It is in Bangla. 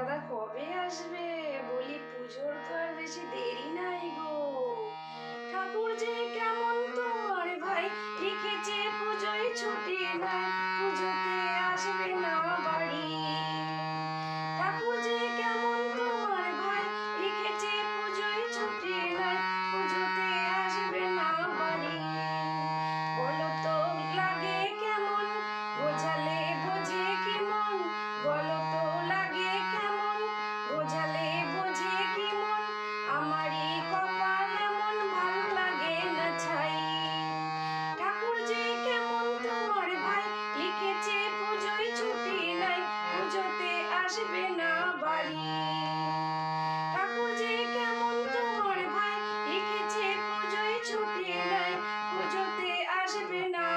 দাদা কবে আসবে? বলি পুজোর তো আর বেশি দেরি নাই গো। ঠাকুর যে কেমন তোমার ভাই রেখেছে পুজোয় ছুটি নাই। পুজোতে আসবে না বাড়ি। ঠাকুর যে কেমন তোমার ভাই রেখেছে পুজোয় ছুটি নাই পুজোতে আসবে না